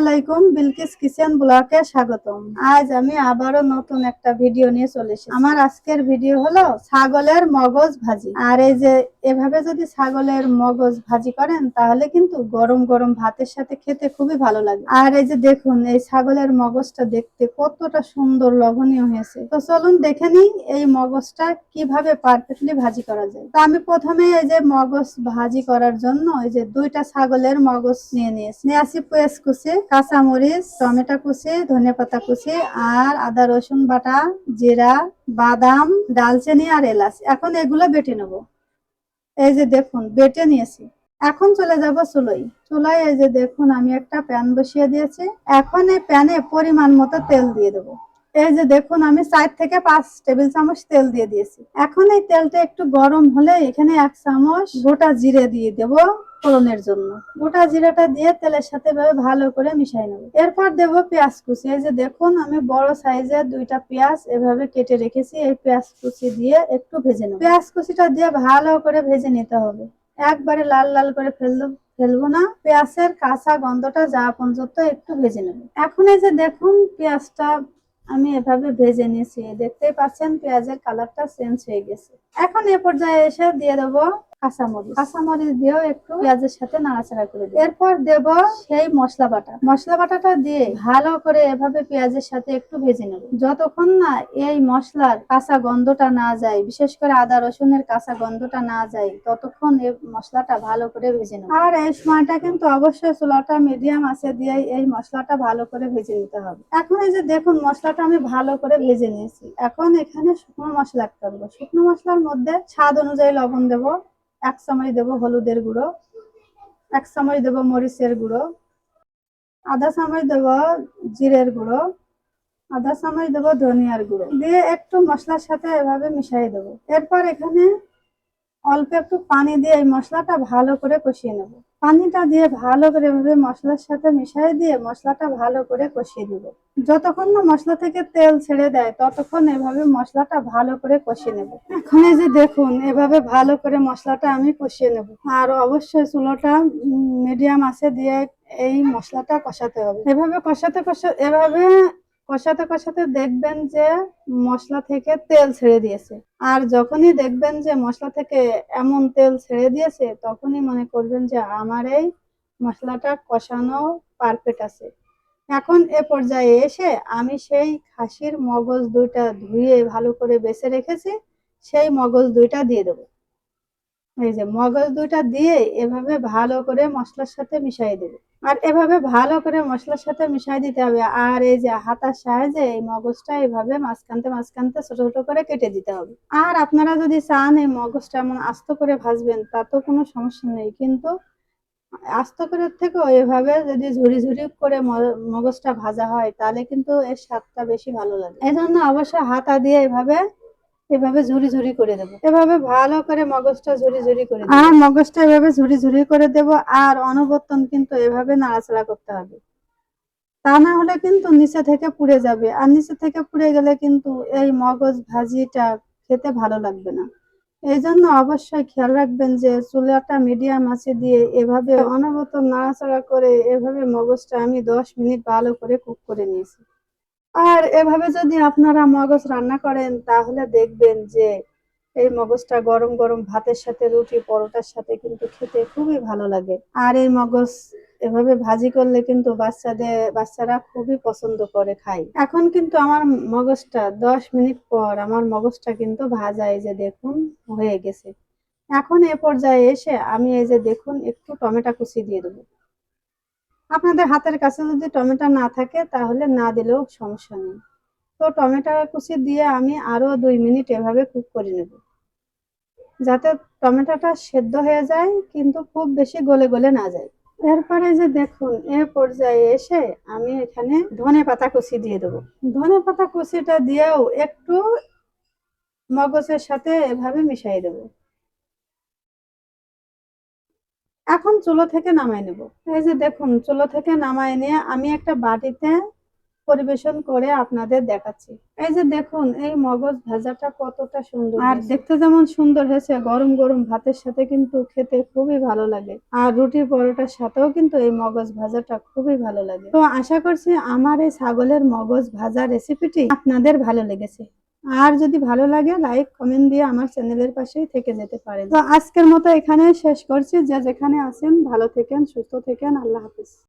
আলাইকুম, বিলকিস কিচেন ব্লকে স্বাগতম। আজ আমি আবারও নতুন একটা ভিডিও নিয়ে চলে এসেছি। আমার আজকের ভিডিও হলো ছাগলের মগজ ভাজি। আর এই যে এভাবে যদি ছাগলের মগজ ভাজি করেন, তাহলে কিন্তু গরম গরম ভাতের সাথে খেতে খুবই ভালো লাগে। আর এই যে দেখুন, এই ছাগলের মগজটা দেখতে কতটা সুন্দর লবণীয় হয়েছে। তো চলুন দেখে নিই এই মগজটা কীভাবে পারফেক্টলি ভাজি করা যায়। তো আমি প্রথমে এই যে মগজ ভাজি করার জন্য এই যে দুইটা ছাগলের মগজ নিয়ে নিয়েছি। নিয়ে আসি পেঁয়াজ কুচি। কাঁচামরিচ টমেটো কুচি ধনে পাতা কুচি আর আদা, রসুন বাটা, জিরা, বাদাম, ডালচিনি আর এলাচ। এখন এগুলো বেটে নেব। এই যে দেখুন, বেটে নিয়েছি। এখন চলে যাব চুলোই চুলায় এই যে দেখুন, আমি একটা প্যান বসিয়ে দিয়েছি। এখন এই প্যানে পরিমাণ মতো তেল দিয়ে দেবো। এই যে দেখুন, আমি চার থেকে পাঁচ টেবিল চামচ তেল দিয়ে দিয়েছি। এখন এই তেলটা একটু গরম হলে এখানে এক চামচ গোটা জিরে দিয়ে দেব। ফোড়নের জন্য। গোটা জিরাটা দিয়ে তেলের সাথে এভাবে ভালো করে মিশাই নেব। এরপর দেব পেঁয়াজ কুচি। এই যে দেখুন, আমি বড় সাইজের দুইটা পেঁয়াজ এভাবে কেটে রেখেছি। এই পেঁয়াজ কুচি দিয়ে একটু ভেজে নেব। পেঁয়াজ কুচিটা দিয়ে ভালো করে ভেজে নিতে হবে। একবারে লাল লাল করে ফেলব ফেলব না। পেঁয়াজের কাঁচা গন্ধটা যা পর্যন্ত একটু ভেজে নেব। এখন এই যে দেখুন, পেঁয়াজটা আমি এভাবে ভেজে নিয়েছি। দেখতেই পাচ্ছেন, পেঁয়াজের কালারটা চেঞ্জ হয়ে গেছে। এখন এ পর্যায়ে এসে দিয়ে দেবো কাঁচামরিচ। কাঁচামরিচ দিয়েও একটু পেঁয়াজের সাথে নাড়াচাড়া করে দিই এরপর দেব সেই মশলা বাটা। মশলা বাটাটা দিয়ে ভালো করে এভাবে পেঁয়াজের সাথে একটু ভেজে নেব। যতক্ষণ না এই মশলার কাঁচা গন্ধটা না যায় বিশেষ করে আদা রসুনের কাঁচা গন্ধটা না যায় ততক্ষণ এই মশলাটা ভালো করে ভেজে নেব। আর এই সময়টা কিন্তু অবশ্যই চুলাটা মিডিয়াম আছে দিয়ে এই মশলাটা ভালো করে ভেজে নিতে হবে। এখন এই যে দেখুন মশলাটা আমি ভালো করে ভেজে নিয়েছি। এখন এখানে শুকনো মশলা অ্যাড করব। শুকনো মশলার মধ্যে স্বাদ অনুযায়ী লবণ দেবো। এক চামচ দেব হলুদের গুঁড়ো, এক চামচ দেব মরিচের গুঁড়ো, আধা চামচ দেব জিরের গুঁড়ো, আধা চামচ দেব ধনিয়ার গুঁড়ো। দিয়ে একটু মশলার সাথে এভাবে মিশাই দেবো। এরপর এখানে অল্প একটু পানি দিয়ে এই মশলাটা ভালো করে কষিয়ে নেব। পানিটা দিয়ে ভালো করে এভাবে মশলার সাথে মিশিয়ে দিয়ে মশলাটা ভালো করে কষিয়ে দিব যতক্ষণ না মশলা থেকে তেল ছেড়ে দেয়, ততক্ষণ এভাবে মশলাটা ভালো করে কষিয়ে নেব। এখন এই যে দেখুন, এভাবে ভালো করে মশলাটা আমি কষিয়ে নেব। আর অবশ্যই চুলোটা মিডিয়াম আছে দিয়ে এই মশলাটা কষাতে হবে। এভাবে কষাতে কষা এভাবে কষাতে কষাতে দেখবেন যে মশলা থেকে তেল ছেড়ে দিয়েছে। আর যখনই দেখবেন যে মশলা থেকে এমন তেল ছেড়ে দিয়েছে, তখনই মনে করবেন যে আমার এই মশলাটা কষানো পারফেক্ট আছে। এখন এ পর্যায়ে এসে আমি সেই খাসির মগজ দুইটা ধুয়ে ভালো করে বেছে রেখেছি, সেই মগজ দুইটা দিয়ে দেবো। এই যে মগজ দুইটা দিয়ে এভাবে ভালো করে মশলার সাথে মিশিয়ে দেবে। আর এভাবে ভালো করে মশলার সাথে মিশিয়ে দিতে হবে। আর এই যে হাতার সাহায্যে এই মগজটা এভাবে মাঝখানতে মাঝখানতে ছোট ছোট করে কেটে দিতে হবে। আর আপনারা যদি চান এই মগজটা এমন আস্ত করে ভাজবেন তাতেও কোনো সমস্যা নেই। কিন্তু আস্ত করে থেকেও এভাবে যদি ঝুরি ঝুরি করে মগজটা ভাজা হয়, তাহলে কিন্তু এর স্বাদটা বেশি ভালো লাগে। এই জন্য অবশ্যই হাতা দিয়ে এভাবে এভাবে ঝুরি ঝুরি করে দেবো। এভাবে ভালো করে মগজটা ঝুরি ঝুরি করে আর মগজটা এভাবে ঝুরি ঝুরি করে দেব আর অনবর্তন কিন্তু এভাবে নাড়াচাড়া করতে হবে। তা না হলে কিন্তু নিচে থেকে পুড়ে যাবে। আর নিচে থেকে পুড়ে গেলে কিন্তু এই মগজ ভাজিটা খেতে ভালো লাগবে না। এই জন্য অবশ্যই খেয়াল রাখবেন যে চুলাটা মিডিয়াম আছে দিয়ে এভাবে অনবরত নাড়াচাড়া করে এভাবে মগজটা আমি দশ মিনিট ভালো করে কুক করে নিয়েছি। আর এভাবে যদি আপনারা মগজ রান্না করেন, তাহলে দেখবেন যে এই মগজটা গরম গরম ভাতের সাথে, রুটি, পরোটার সাথে কিন্তু খেতে খুবই ভালো লাগে। আর এই মগজ এভাবে ভাজি করলে কিন্তু বাচ্চাদের, বাচ্চারা খুবই পছন্দ করে খায়। এখন কিন্তু আমার মগজটা, দশ মিনিট পর আমার মগজটা কিন্তু ভাজা, এই যে দেখুন, হয়ে গেছে। এখন এ পর্যায়ে এসে আমি এই যে দেখুন, একটু টমেটো কুচি দিয়ে দেবো। আপনাদের হাতের কাছে যদি টমেটো না থাকে, তাহলে না দিলেও সমস্যা নেই। তো টমেটো কুচি দিয়ে আমি আরও দুই মিনিট এভাবে কুক করে নেব। যাতে টমেটোটা সেদ্ধ হয়ে যায়, কিন্তু খুব বেশি গলে গলে না যায়। এরপরে যে দেখুন, এ পর্যায়ে এসে আমি এখানে ধনে পাতা কুচি দিয়ে দেবো। ধনে পাতা কুচিটা দিয়েও একটু মগজের সাথে এভাবে মিশিয়ে দেবো। এখন চুলো থেকে নামাই নেব। এই যে দেখুন চুলো থেকে নামাই নিয়ে আমি একটা বাটিতে পরিবেশন করে আপনাদের দেখাচ্ছি। এই যে দেখুন এই মগজ ভাজাটা কতটা সুন্দর আর দেখতে যেমন সুন্দর হয়েছে গরম গরম ভাতের সাথে কিন্তু খেতে খুবই ভালো লাগে। আর রুটি পরোটার সাথেও কিন্তু এই মগজ ভাজাটা খুবই ভালো লাগে। তো আশা করছি আমার এই ছাগলের মগজ ভাজা রেসিপিটি আপনাদের ভালো লেগেছে। আর যদি ভালো লাগে লাইক কমেন্ট দিয়ে আমার চ্যানেলের পাশেই থেকে যেতে পারেন। তো আজকের মতো এখানে শেষ করছি। যে যেখানে আছেন, ভালো থেকেন, সুস্থ থেকেন। আল্লাহ হাফিজ।